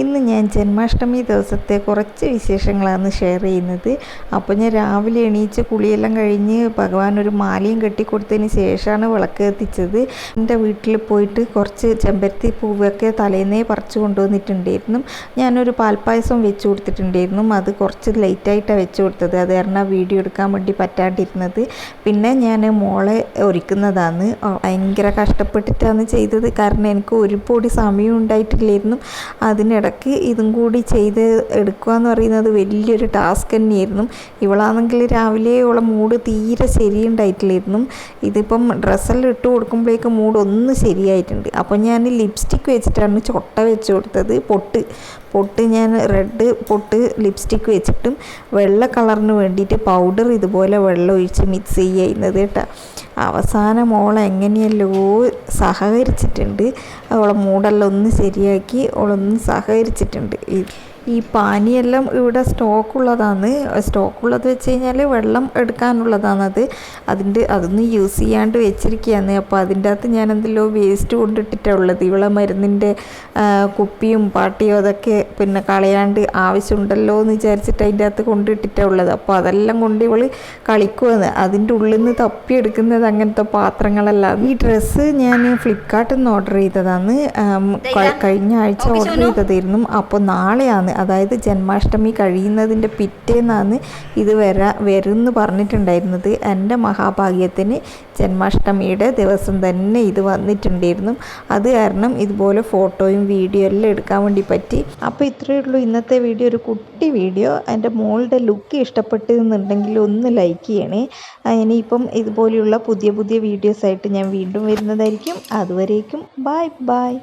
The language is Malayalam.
ഇന്ന് ഞാൻ ജന്മാഷ്ടമി ദിവസത്തെ കുറച്ച് വിശേഷങ്ങളാണ് ഷെയർ ചെയ്യുന്നത്. അപ്പോൾ ഞാൻ രാവിലെ എണീച്ച് കുളിയെല്ലാം കഴിഞ്ഞ് ഭഗവാൻ ഒരു മാലയും കെട്ടിക്കൊടുത്തതിന് ശേഷമാണ് വിളക്ക് കത്തിച്ചത്. എന്റെ വീട്ടിൽ പോയിട്ട് കുറച്ച് ചെമ്പരത്തി പൂവൊക്കെ തലേന്നേ പറിച്ചു കൊണ്ടുവന്നിട്ടുണ്ടായിരുന്നു. ഞാനൊരു പാൽപ്പായസം വെച്ച് കൊടുത്തിട്ടുണ്ടായിരുന്നു. അത് കുറച്ച് ലേറ്റായിട്ടാണ് വെച്ച് കൊടുത്തത്. അത് കാരണം വീഡിയോ എടുക്കാൻ വേണ്ടി പറ്റാണ്ടിരുന്നത്. പിന്നെ ഞാൻ മോളെ ഒരുക്കുന്നതാണ്. ഭയങ്കര കഷ്ടപ്പെട്ടിട്ടാണ് ചെയ്തത്. കാരണം എനിക്ക് ഒരു പൊടി സമയം ഉണ്ടായിട്ടില്ലായിരുന്നു. അതിനിടയ്ക്ക് ഇതും കൂടി ചെയ്ത് എടുക്കുക എന്ന് പറയുന്നത് വലിയൊരു ടാസ്ക് തന്നെയായിരുന്നു. ഇവളാണെങ്കിൽ രാവിലെ ഇവളെ മൂഡ് തീരെ ശരിയുണ്ടായിട്ടില്ലായിരുന്നു. ഇതിപ്പം ഡ്രസ്സെല്ലാം ഇട്ട് കൊടുക്കുമ്പോഴേക്കും മൂഡ് ഒന്ന് ശരിയായിട്ടുണ്ട്. അപ്പോൾ ഞാൻ ലിപ്സ്റ്റിക്ക് വെച്ചിട്ടാണ് ചൊട്ട വെച്ച് കൊടുത്തത് പൊട്ട്. പൊട്ട് ഞാൻ റെഡ് പൊട്ട് ലിപ്സ്റ്റിക്ക് വെച്ചിട്ടും വെള്ള കളറിന് വേണ്ടിയിട്ട് പൗഡർ ഇതുപോലെ വെള്ളം ഒഴിച്ച് മിക്സ് ചെയ്യുന്നത് കേട്ടോ. അവസാനം മോളെ എങ്ങനെയല്ലോ സഹകരിച്ചിട്ടുണ്ട്. അവളെ മൂടെല്ലാം ഒന്ന് ശരിയാക്കി അവളൊന്ന് സഹകരിച്ചിട്ടുണ്ട്. ഈ പാനിയെല്ലാം ഇവിടെ സ്റ്റോക്കുള്ളതാണ്. സ്റ്റോക്കുള്ളത് വെച്ച് കഴിഞ്ഞാൽ വെള്ളം എടുക്കാനുള്ളതാണ് അത് അതിന്റെ അതൊന്നും യൂസ് ചെയ്യാണ്ട് വെച്ചിരിക്കുകയാണ് അപ്പോൾ അതിന്റെ അകത്ത് ഞാൻ എന്തെല്ലോ വേസ്റ്റ് കൊണ്ടിട്ടിട്ടാണ് ഉള്ളത്. ഇവിടെ മരുന്നിന്റെ കുപ്പിയും പാട്ടിയും അതൊക്കെ പിന്നെ കളയാണ്ട് ആവശ്യമുണ്ടല്ലോ എന്ന് വിചാരിച്ചിട്ട് അതിന്റെ അകത്ത് കൊണ്ടിട്ടിട്ടാണ് ഉള്ളത്. അപ്പോൾ അതെല്ലാം കൊണ്ട് ഇവൾ കളിക്കുമെന്ന് അതിന്റെ ഉള്ളിൽ നിന്ന് തപ്പിയെടുക്കുന്നത് അങ്ങനത്തെ പാത്രങ്ങളല്ല. ഈ ഡ്രസ്സ് ഞാൻ ഫ്ലിപ്കാർട്ടിൽ നിന്ന് ഓർഡർ ചെയ്തതാണ്. കഴിഞ്ഞ ആഴ്ച ഓർഡർ ചെയ്തതായിരുന്നു. അപ്പോൾ നാളെയാണ്. അതായത് ജന്മാഷ്ടമി കഴിയുന്നതിന്റെ പിറ്റേന്നാണ് ഇത് വരാ വരുമെന്ന് പറഞ്ഞിട്ടുണ്ടായിരുന്നത്. എന്റെ മഹാഭാഗ്യത്തിന് ജന്മാഷ്ടമിയുടെ ദിവസം തന്നെ ഇത് വന്നിട്ടുണ്ടായിരുന്നു. അത് കാരണം ഇതുപോലെ ഫോട്ടോയും വീഡിയോ എല്ലാം എടുക്കാൻ വേണ്ടി പറ്റി. അപ്പോൾ ഇത്രയേ ഉള്ളൂ ഇന്നത്തെ വീഡിയോ. ഒരു കുട്ടി വീഡിയോ. എന്റെ മോളുടെ ലുക്ക് ഇഷ്ടപ്പെട്ടു എന്നുണ്ടെങ്കിൽ ഒന്ന് ലൈക്ക് ചെയ്യണേ. ഇനിയിപ്പം ഇതുപോലെയുള്ള പുതിയ പുതിയ വീഡിയോസായിട്ട് ഞാൻ വീണ്ടും വരുന്നതായിരിക്കും. അതുവരേക്കും ബൈ ബായ്